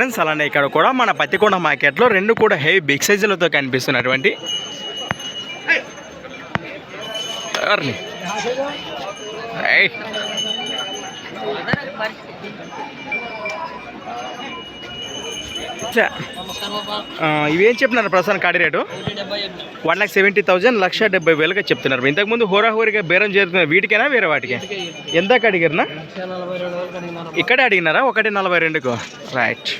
Friends అలానే ఇక్కడ కూడా మన పత్తికొండ మార్కెట్లో రెండు కూడా హెవీ బిగ్ సైజులతో కనిపిస్తున్నటువంటి ఎవరిని? ఇవేం చెప్పినారు ప్రస్తుతానికి కాడి rate? One lakh seventy thousand లక్ష డెబ్బై వేలుగా చెప్తున్నారు. ఇంతకుముందు హోరాహోరీగా బేరం చేరుతున్నారు వీటికైనా వేరే వాటికి? ఎందాక అడిగారునా ఇక్కడే అడిగినారా? ఒకటి నలభై రెండుకు. రైట్.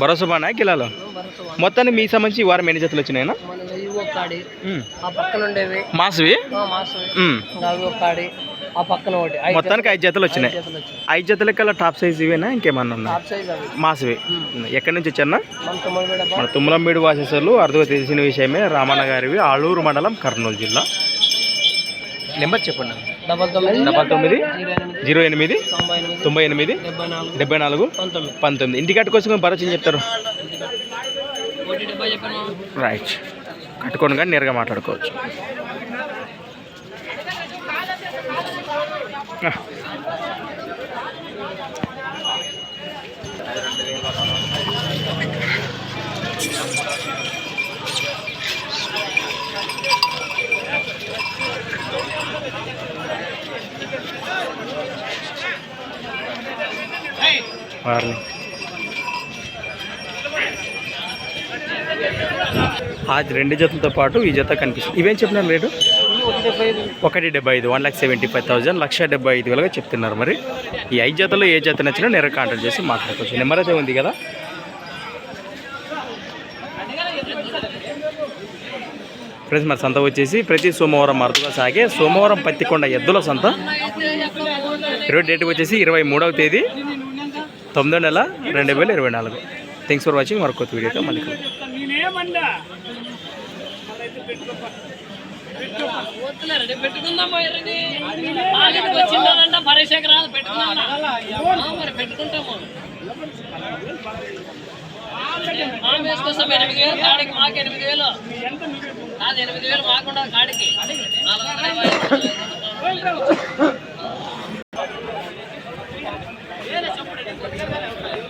భరోసా బానా కిలాలో? మొత్తాన్ని మీ సంబంధించి ఈ వారం ఎన్ని జతలు వచ్చినాయినా మాస్వి? ఆ పక్కన ఒకటి. మొత్తానికి ఐదు జతలు వచ్చినాయి. ఐదు జతల కల్లా టాప్ సైజ్ ఇవేనా? ఇంకేమన్నా ఉన్నా హాఫ్ సైజ్ అవి. మాస్వి. ఎక్కడి నుంచి వచ్చారన్నా? మన తుమ్మలంబీడు వాసేసర్లు అరుదుగా తెలిసిన విషయమే రామన్న గారివి ఆలూరు మండలం కర్నూలు జిల్లా. నెంబర్ చెప్పండి. డబల్ తొమ్మిది జీరో ఎనిమిది తొంభై ఎనిమిది డెబ్బై నాలుగు పంతొమ్మిది. ఇంటి కట్టుకోసం భరోసా చెప్తారు. రైట్. కట్టుకొని కానీ నేరుగా మాట్లాడుకోవచ్చు. ఆ. వారిని ఆ రెండు జతలతో పాటు ఈ జత కనిపిస్తుంది. ఇవేం చెప్పినారు రేటు? ఒకటి డెబ్బై ఐదు one lakh seventy five thousand లక్ష డెబ్బై ఐదు వేలుగా చెప్తున్నారు మరి. ఈ ఐదు జతలో ఏ జత నచ్చినా నేను కాంటాక్ట్ చేసి మాట్లాడుకోవచ్చు. నెంబర్ అయితే ఉంది కదా? ఫ్రెండ్స్ మరి సంత వచ్చేసి ప్రతి సోమవారం అరుదుగా సాగే సోమవారం పత్తికొండ ఎద్దుల సంత. ఇరవై డేట్ వచ్చేసి ఇరవై మూడవ తేదీ. తొమ్మిదో నెల రెండు వేల ఇరవై నాలుగు. థ్యాంక్స్ ఫర్ వాచింగ్ మరొక వీడియోతో మళ్ళీ ఎనిమిది వేలు కాడికి మాకు ఎనిమిది వేలు. కాదు ఎనిమిది వేలు మాకుండా కాడికి. నాలుగు వందల